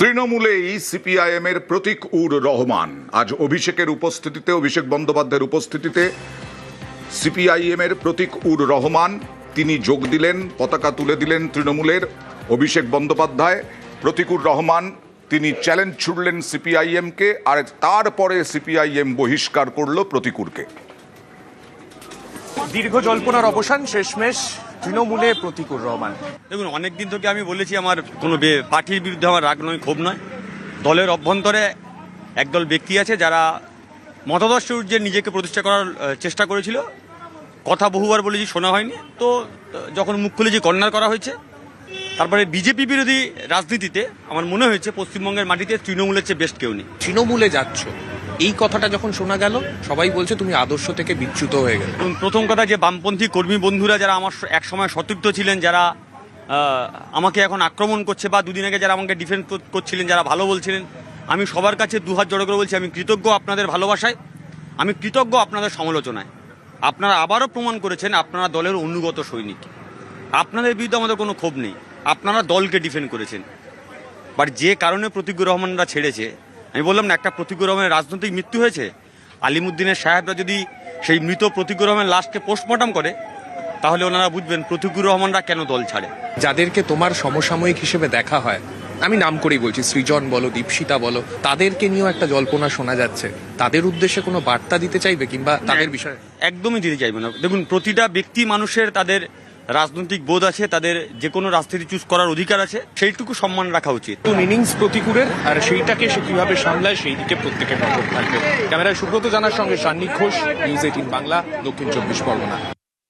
তৃণমূলেই CPIM এর প্রতীক উর রহমান। আজ অভিষেকের উপস্থিতিতে, অভিষেক বন্দ্যোপাধ্যায়ের উপস্থিতিতে সিপিআইএম এর প্রতীক উর রহমান। তিনি যোগ দিলেন, পতাকা তুলে দিলেন তৃণমূলের। অভিষেক বন্দ্যোপাধ্যায় প্রতীকুর রহমান, তিনি চ্যালেঞ্জ ছুড়লেন সিপিআইএমকে আর তারপরে সিপিআইএম বহিষ্কার করল প্রতিকুরকে দীর্ঘ জল্পনার অবসান, শেষমেশ তৃণমূলে প্রতিকুর রহমান। দেখুন অনেক দিন থেকে আমি বলেছি আমার কোনো বে- পার্টির বিরুদ্ধে আমার রাগ নয় ক্ষোভ নয়। দলের অভ্যন্তরে একদল ব্যক্তি আছে যারা মতাদর্শ যে নিজেকে প্রতিষ্ঠা করার চেষ্টা করেছিল। কথা বহুবার বলেছি শোনা হয়নি। তো যখন মুখ খুলেছি কর্নার করা হয়েছে। তারপরে বিজেপি বিরোধী রাজনীতিতে আমার মনে হয়েছে পশ্চিমবঙ্গের মাটিতে তৃণমূলের চেয়ে বেস্ট কেউ নেই। তৃণমূলে যাচ্ছ। এই কথাটা যখন শোনা গেল, সবাই বলছে তুমি আদর্শ থেকে বিচ্যুত হয়ে গেলে। প্রথম কথা যে বামপন্থী কর্মী বন্ধুরা যারা আমার একসময় সতীর্থ ছিলেন, যারা আমাকে এখন আক্রমণ করছে বা দুদিন আগে যারা আমাকে ডিফেন্ড করছিলেন, যারা ভালো বলছিলেন, আমি সবার কাছে দুহাত জড়ো করে বলছি, আমি কৃতজ্ঞ আপনাদের ভালোবাসায়, আমি কৃতজ্ঞ আপনাদের সমালোচনায়। আপনারা আবারও প্রমাণ করেছেন, আপনারা দলের অনুগত সৈনিক। আপনাদের বিরুদ্ধে আমাদের কোনো ক্ষোভ নেই। আপনারা দলকে ডিফেন্ড করেছেন। বাট যে কারণে প্রতিজ্ঞ রহমানরা ছেড়েছে আমি বললাম না একটা প্রতিজ্ঞ রহমানের রাজনৈতিক মৃত্যু হয়েছে। আলিমুদ্দিনের সাহেবরা যদি সেই মৃত প্রতিজ্ঞ রহমানের লাশকে পোস্টমর্টম করে তাহলে ওনারা বুঝবেন প্রতিজ্ঞ রহমানরা কেন দল ছাড়ে। যাদেরকে তোমার সমসাময়িক হিসেবে দেখা হয় আমি নাম করেই বলছি সৃজন বলো দীপশিতা বলো তাদেরকে নিয়েও একটা জল্পনা শোনা যাচ্ছে। তাদের উদ্দেশ্যে কোনো বার্তা দিতে চাইবে কিংবা তাদের বিষয়ে? একদমই দিতে চাইবে না। দেখুন প্রতিটা ব্যক্তি মানুষের তাদের রাজনৈতিক বোধ আছে, তাদের যে কোনো রাজনীতি চুজ করার অধিকার আছে, সেইটুকু সম্মান রাখা উচিত। ইনিংস প্রতিকূলের, আর সেইটাকে সে কীভাবে সামলায় সেই দিকে প্রত্যেকের নজর থাকবে ক্যামেরায় সুব্রত জানার সঙ্গে সান্নিক ঘোষ নিউজ এইটিন বাংলা, দক্ষিণ চব্বিশ পরগনা।